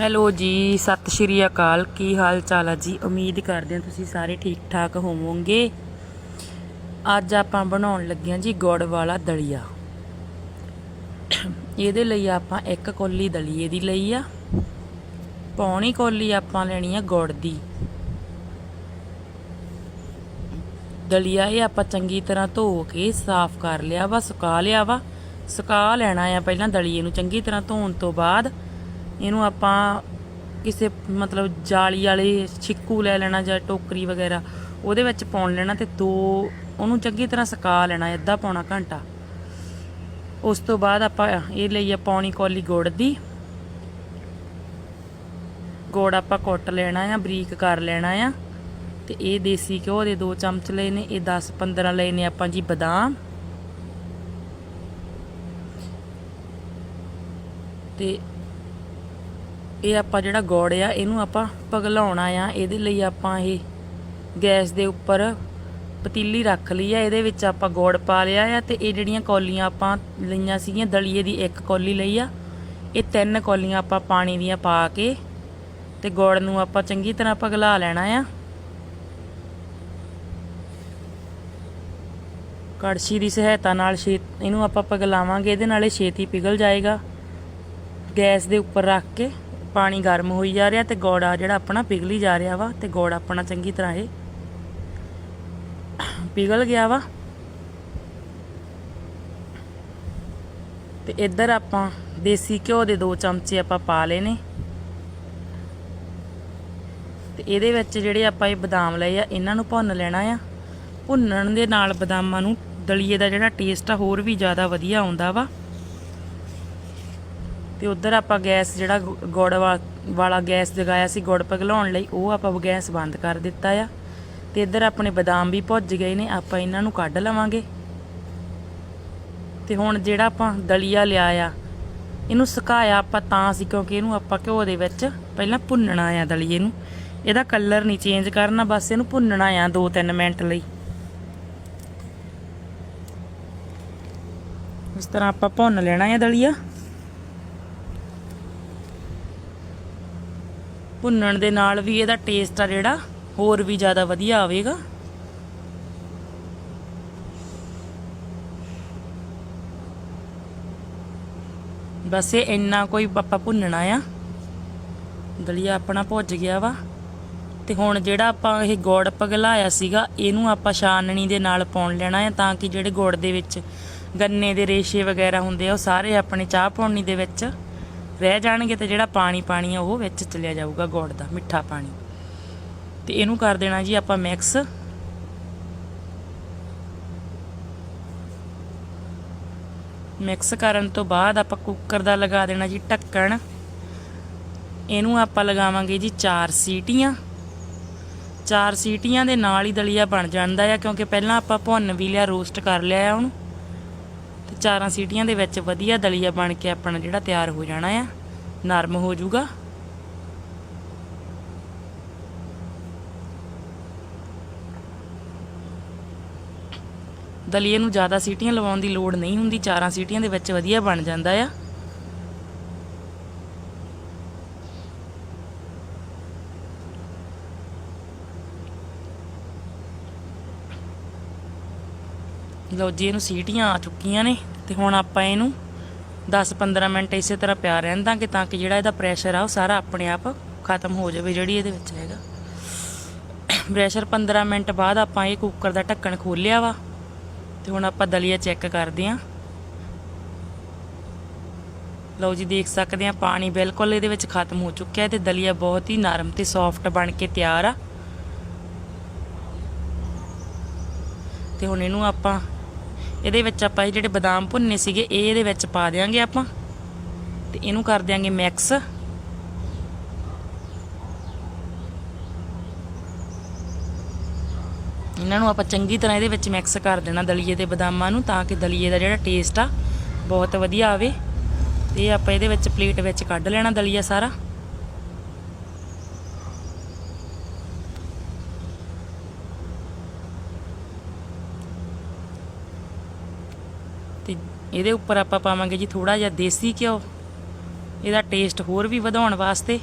Hello ਜੀ, ਸਤਿ ਸ਼੍ਰੀ ਅਕਾਲ। ਕੀ ਹਾਲ ਚਾਲ ਹੈ ਜੀ? ਉਮੀਦ ਕਰਦੇ ਹਾਂ ਤੁਸੀਂ ਸਾਰੇ ਠੀਕ ਠਾਕ ਹੋਵੋਗੇ। ਅੱਜ ਆਪਾਂ ਬਣਾਉਣ ਲੱਗੇ ਹਾਂ ਜੀ ਗੁੜ ਵਾਲਾ ਦਲੀਆ। ਇਹਦੇ ਲਈ ਆਪਾਂ ਇੱਕ ਕੋਲੀ ਦਲੀਏ ਦੀ ਲਈ ਆ। ਪੌਣੀ ਕੋਲੀ ਆਪਾਂ ਲੈਣੀ ਆ ਗੁੜ ਦੀ। ਦਲੀਆ ਇਹ ਆਪਾਂ ਚੰਗੀ ਤਰ੍ਹਾਂ ਧੋ ਕੇ ਸਾਫ਼ ਕਰ ਲਿਆ ਵਾ, ਸੁਕਾ ਲਿਆ ਵਾ। ਸੁਕਾ ਲੈਣਾ ਆ ਪਹਿਲਾਂ ਦਲੀਏ ਨੂੰ ਚੰਗੀ ਤਰ੍ਹਾਂ ਧੋਣ ਤੋਂ ਬਾਅਦ। ਇਹਨੂੰ ਆਪਾਂ ਕਿਸੇ ਮਤਲਬ ਜਾਲੀ ਵਾਲੇ ਛਿੱਕੂ ਲੈ ਲੈਣਾ ਜਾਂ ਟੋਕਰੀ ਵਗੈਰਾ, ਉਹਦੇ ਵਿੱਚ ਪਾਉਣ ਲੈਣਾ ਤੇ ਦੋ, ਉਹਨੂੰ ਚੰਗੀ ਤਰ੍ਹਾਂ ਸੁਕਾ ਲੈਣਾ, ਅੱਧਾ ਪੌਣਾ ਘੰਟਾ। ਉਸ ਤੋਂ ਬਾਅਦ ਆਪਾਂ ਇਹ ਲਈ ਆ ਪੌਣੀ ਕੌਲੀ ਗੁੜ ਦੀ। ਗੁੜ ਆਪਾਂ ਕੁੱਟ ਲੈਣਾ ਆ, ਬਰੀਕ ਕਰ ਲੈਣਾ ਆ। ਤੇ ਇਹ ਦੇਸੀ ਘਿਓ ਦੇ ਦੋ ਚਮਚ ਲਏ ਨੇ, ਇਹ 10 15 ਲਏ ਨੇ ਆਪਾਂ ਜੀ ਬਦਾਮ। ਤੇ ਇਹ ਆਪਾਂ ਜਿਹੜਾ ਗੋੜ ਆ, ਇਹਨੂੰ ਆਪਾਂ ਪਗਲਾਉਣਾ ਆ। ਇਹਦੇ ਲਈ ਆਪਾਂ ਇਹ ਗੈਸ ਦੇ ਉੱਪਰ ਪਤੀਲੀ ਰੱਖ ਲਈ ਆ। ਇਹਦੇ ਵਿੱਚ ਆਪਾਂ ਗੋੜ ਪਾ ਲਿਆ ਆ ਤੇ ਇਹ ਜਿਹੜੀਆਂ ਕੌਲੀਆਂ ਆਪਾਂ ਲਈਆਂ ਸੀਗੀਆਂ, ਦਲੀਏ ਦੀ ਇੱਕ ਕੌਲੀ ਲਈ ਆ, ਇਹ ਤਿੰਨ ਕੌਲੀਆਂ ਆਪਾਂ ਪਾਣੀ ਦੀਆਂ ਪਾ ਕੇ ਤੇ ਗੋੜ ਨੂੰ ਆਪਾਂ ਚੰਗੀ ਤਰ੍ਹਾਂ ਪਗਲਾ ਲੈਣਾ ਆ। ਕੜਛੀ ਦੀ ਸਹਾਇਤਾ ਨਾਲ ਛੇ, ਇਹਨੂੰ ਆਪਾਂ ਪਗਲਾਵਾਂਗੇ, ਇਹਦੇ ਨਾਲੇ ਛੇਤੀ ਪਿਘਲ ਜਾਏਗਾ। ਗੈਸ ਦੇ ਉੱਪਰ ਰੱਖ ਕੇ ਪਾਣੀ ਗਰਮ ਹੋਈ ਜਾ ਰਿਹਾ ਤੇ ਗੋੜਾ ਜਿਹੜਾ ਆਪਣਾ ਪਿਘਲੀ ਜਾ ਰਿਹਾ ਵਾ ਤੇ ਗੋੜ ਆਪਣਾ ਚੰਗੀ ਤਰ੍ਹਾਂ ਇਹ ਪਿਘਲ ਗਿਆ ਵਾ। ਤੇ ਇੱਧਰ ਆਪਾਂ ਦੇਸੀ ਘਿਓ ਦੇ ਦੋ ਚਮਚੇ ਆਪਾਂ ਪਾ ਲਏ ਨੇ। ਤੇ ਇਹਦੇ ਵਿੱਚ ਜਿਹੜੇ ਆਪਾਂ ਇਹ ਬਦਾਮ ਲਏ ਆ, ਇਹਨਾਂ ਨੂੰ ਭੁੰਨ ਲੈਣਾ ਆ। ਭੁੰਨਣ ਦੇ ਨਾਲ ਬਦਾਮਾਂ ਨੂੰ ਦਲੀਏ ਦਾ ਜਿਹੜਾ ਟੇਸਟ ਆ ਹੋਰ ਵੀ ਜ਼ਿਆਦਾ ਵਧੀਆ ਆਉਂਦਾ ਵਾ। ਤੇ ਉਧਰ ਆਪਾਂ ਗੈਸ ਜਿਹੜਾ ਗੁ- ਗੁੜ ਵਾਲਾ ਗੈਸ ਜਗਾਇਆ ਸੀ, ਗੁੜ ਪਿਘਲਾਉਣ ਲਈ, ਉਹ ਆਪਾਂ ਗੈਸ ਬੰਦ ਕਰ ਦਿੱਤਾ ਆ। ਤੇ ਇੱਧਰ ਆਪਣੇ ਬਦਾਮ ਵੀ ਭੁੱਜ ਗਏ ਨੇ, ਆਪਾਂ ਇਹਨਾਂ ਨੂੰ ਕੱਢ ਲਵਾਂਗੇ। ਤੇ ਹੁਣ ਜਿਹੜਾ ਆਪਾਂ ਦਲੀਆ ਲਿਆ ਆ, ਇਹਨੂੰ ਸੁਕਾਇਆ ਆਪਾਂ ਤਾਂ ਸੀ, ਕਿਉਂਕਿ ਇਹਨੂੰ ਆਪਾਂ ਘਿਓ ਦੇ ਵਿੱਚ ਪਹਿਲਾਂ ਭੁੰਨਣਾ ਆ ਦਲੀਏ ਨੂੰ। ਇਹਦਾ ਕਲਰ ਨਹੀਂ ਚੇਂਜ ਕਰਨਾ, ਬਸ ਇਹਨੂੰ ਭੁੰਨਣਾ ਆ 2-3 ਮਿੰਟ ਲਈ। ਇਸ ਤਰ੍ਹਾਂ ਆਪਾਂ ਭੁੰਨ ਲੈਣਾ ਆ ਦਲੀਆ। ਭੁੰਨਣ ਦੇ ਨਾਲ ਵੀ ਇਹਦਾ ਟੇਸਟ ਆ ਜਿਹੜਾ, ਹੋਰ ਵੀ ਜ਼ਿਆਦਾ ਵਧੀਆ ਆਵੇਗਾ। ਬਸ ਇਹ ਇੰਨਾ ਕੋਈ ਆਪਾਂ ਭੁੰਨਣਾ ਆ। ਦਲੀਆ ਆਪਣਾ ਭੁੱਜ ਗਿਆ ਵਾ। ਤੇ ਹੁਣ ਜਿਹੜਾ ਆਪਾਂ ਇਹ ਗੁੜ ਪਗਲਾਇਆ ਸੀਗਾ, ਇਹਨੂੰ ਆਪਾਂ ਛਾਨਣੀ ਦੇ ਨਾਲ ਪਾਉਣ ਲੈਣਾ ਆ, ਤਾਂ ਕਿ ਜਿਹੜੇ ਗੁੜ ਦੇ ਵਿੱਚ ਗੰਨੇ ਦੇ ਰੇਸ਼ੇ ਵਗੈਰਾ ਹੁੰਦੇ ਆ, ਉਹ ਸਾਰੇ ਆਪਣੇ ਚਾਹ ਪੌਣੀ ਦੇ ਵਿੱਚ ਰਹਿ ਜਾਣਗੇ ਤੇ ਜਿਹੜਾ ਪਾਣੀ ਪਾਣੀ ਆ ਉਹ ਵਿੱਚ ਚਲਿਆ ਜਾਊਗਾ ਗੁੜ ਦਾ, ਮਿੱਠਾ ਪਾਣੀ। ਤੇ ਇਹਨੂੰ ਕਰ ਦੇਣਾ ਜੀ ਆਪਾਂ ਮਿਕਸ ਮਿਕਸ ਕਰਨ ਤੋਂ ਬਾਅਦ ਆਪਾਂ ਕੁੱਕਰ ਦਾ ਲਗਾ ਦੇਣਾ ਜੀ ਢੱਕਣ। ਇਹਨੂੰ ਆਪਾਂ ਲਗਾਵਾਂਗੇ ਜੀ 4 ਸੀਟੀਆਂ। 4 ਸੀਟੀਆਂ ਦੇ ਨਾਲ ਹੀ ਦਲੀਆ ਬਣ ਜਾਂਦਾ ਆ, ਕਿਉਂਕਿ ਪਹਿਲਾਂ ਆਪਾਂ ਭੁੰਨ ਵੀ ਲਿਆ ਰੋਸਟ ਕਰ ਲਿਆ ਆ ਉਹਨੂੰ। ਤੇ ਚਾਰਾਂ ਸੀਟੀਆਂ ਦੇ ਵਿੱਚ ਵਧੀਆ ਦਲੀਆ ਬਣ ਕੇ ਆਪਣਾ ਜਿਹੜਾ ਤਿਆਰ ਹੋ ਜਾਣਾ ਆ, ਨਰਮ ਹੋ ਜਾਊਗਾ। ਦਲੀਏ ਨੂੰ ਜ਼ਿਆਦਾ ਸੀਟੀਆਂ ਲਵਾਉਣ ਦੀ ਲੋੜ ਨਹੀਂ ਹੁੰਦੀ, ਚਾਰਾਂ ਸੀਟੀਆਂ ਦੇ ਵਿੱਚ ਵਧੀਆ ਬਣ ਜਾਂਦਾ ਆ। ਲਓ ਜੀ, ਇਹਨੂੰ ਸੀਟੀਆਂ ਆ ਚੁੱਕੀਆਂ ਨੇ ਤੇ ਹੁਣ ਆਪਾਂ ਇਹਨੂੰ 10-15 ਮਿੰਟ ਇਸੇ ਤਰ੍ਹਾਂ ਪਿਆ ਰਹਿਣ ਦਾਂਗੇ ਤਾਂ ਕਿ ਜਿਹੜਾ ਇਹਦਾ ਪ੍ਰੈਸ਼ਰ ਆ ਉਹ ਸਾਰਾ ਆਪਣੇ ਆਪ ਖਤਮ ਹੋ ਜਾਵੇ, ਜਿਹੜੀ ਇਹਦੇ ਵਿੱਚ ਹੈਗਾ। ਪ੍ਰੈਸ਼ਰ 15 ਮਿੰਟ ਬਾਅਦ ਆਪਾਂ ਇਹ ਕੁੱਕਰ ਦਾ ਢੱਕਣ ਖੋਲ੍ਹਿਆ ਵਾ ਤੇ ਹੁਣ ਆਪਾਂ ਦਲੀਆ ਚੈੱਕ ਕਰਦੇ ਆਂ। ਲਓ ਜੀ, ਦੇਖ ਸਕਦੇ ਆ, ਪਾਣੀ ਬਿਲਕੁਲ ਇਹਦੇ ਵਿੱਚ ਖਤਮ ਹੋ ਚੁੱਕਿਆ ਹੈ ਤੇ ਦਲੀਆ ਬਹੁਤ ਹੀ ਨਰਮ ਤੇ ਸੌਫਟ ਬਣ ਕੇ ਤਿਆਰ ਆ। ਤੇ ਹੁਣ ਇਹਨੂੰ ਆਪਾਂ ਇਹਦੇ ਵਿੱਚ ਆਪਾਂ ਇਹ ਜਿਹੜੇ ਬਦਾਮ ਭੁੰਨੇ ਸੀਗੇ, ਇਹ ਇਹਦੇ ਵਿੱਚ ਪਾ ਦਿਆਂਗੇ ਆਪਾਂ। ਤੇ ਇਹਨੂੰ ਕਰ ਦਿਆਂਗੇ ਮਿਕਸ ਇਹਨਾਂ ਨੂੰ ਆਪਾਂ ਚੰਗੀ ਤਰ੍ਹਾਂ ਇਹਦੇ ਵਿੱਚ ਮਿਕਸ ਕਰ ਦੇਣਾ ਦਲੀਏ ਤੇ ਬਦਾਮਾਂ ਨੂੰ, ਤਾਂ ਕਿ ਦਲੀਏ ਦਾ ਜਿਹੜਾ ਟੇਸਟ ਆ, ਬਹੁਤ ਵਧੀਆ ਆਵੇ। ਤੇ ਆਪਾਂ ਇਹਦੇ ਵਿੱਚ ਪਲੇਟ ਵਿੱਚ ਕੱਢ ਲੈਣਾ ਦਲੀਆ ਸਾਰਾ। ਤੇ ਇਹਦੇ ਉੱਪਰ ਆਪਾਂ ਪਾਵਾਂਗੇ ਜੀ ਥੋੜਾ ਜਿਹਾ ਦੇਸੀ ਘਿਓ। ਇਹਦਾ ਟੇਸਟ ਹੋਰ ਵੀ ਵਧਾਉਣ ਵਾਸਤੇ।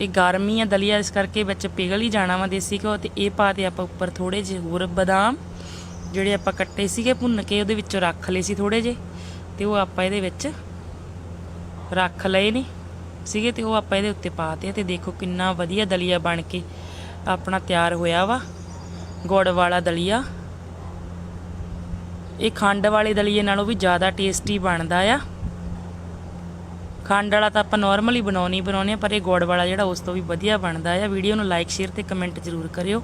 ਇਹ ਗਰਮੀ ਆ, ਦਲੀਆ ਇਸ ਕਰਕੇ ਵਿੱਚ ਪਿਘਲ ਹੀ ਜਾਣਾ ਵਾ ਦੇਸੀ ਘਿਓ ਤੇ ਇਹ ਪਾ ਤੇ ਆਪਾਂ ਉੱਪਰ ਥੋੜੇ ਜਿਹੇ ਹੋਰ ਬਦਾਮ, ਜਿਹੜੇ ਆਪਾਂ ਕੱਟੇ ਸੀਗੇ ਭੁੰਨ ਕੇ ਉਹਦੇ ਵਿੱਚੋਂ ਰੱਖ ਲਏ ਸੀ ਥੋੜੇ ਜਿਹੇ ਤੇ ਉਹ ਆਪਾਂ ਇਹਦੇ ਵਿੱਚ ਰੱਖ ਲਏ ਨੇ ਸੀਗੇ ਤੇ ਉਹ ਆਪਾਂ ਇਹਦੇ ਉੱਤੇ ਪਾਤੇ ਤੇ ਦੇਖੋ ਕਿੰਨਾ ਵਧੀਆ ਦਲੀਆ ਬਣ ਕੇ ਆਪਣਾ ਤਿਆਰ ਹੋਇਆ ਵਾ, ਗੁੜ ਵਾਲਾ ਦਲੀਆ। ਇਹ ਖੰਡ ਵਾਲੇ ਦਲੀਏ ਨਾਲੋਂ ਵੀ ਜ਼ਿਆਦਾ ਟੇਸਟੀ ਬਣਦਾ ਆ। ਖੰਡ ਵਾਲਾ ਤਾਂ ਆਪਾਂ ਨਾਰਮਲੀ ਬਣਾਉਣੀ ਬਣਾਉਨੇ ਆ, ਪਰ ਇਹ ਗੁੜ ਵਾਲਾ ਜਿਹੜਾ ਉਸ ਤੋਂ ਵੀ ਵਧੀਆ ਬਣਦਾ ਆ। ਵੀਡੀਓ ਨੂੰ ਲਾਈਕ ਸ਼ੇਅਰ ਤੇ ਕਮੈਂਟ ਜ਼ਰੂਰ ਕਰਿਓ।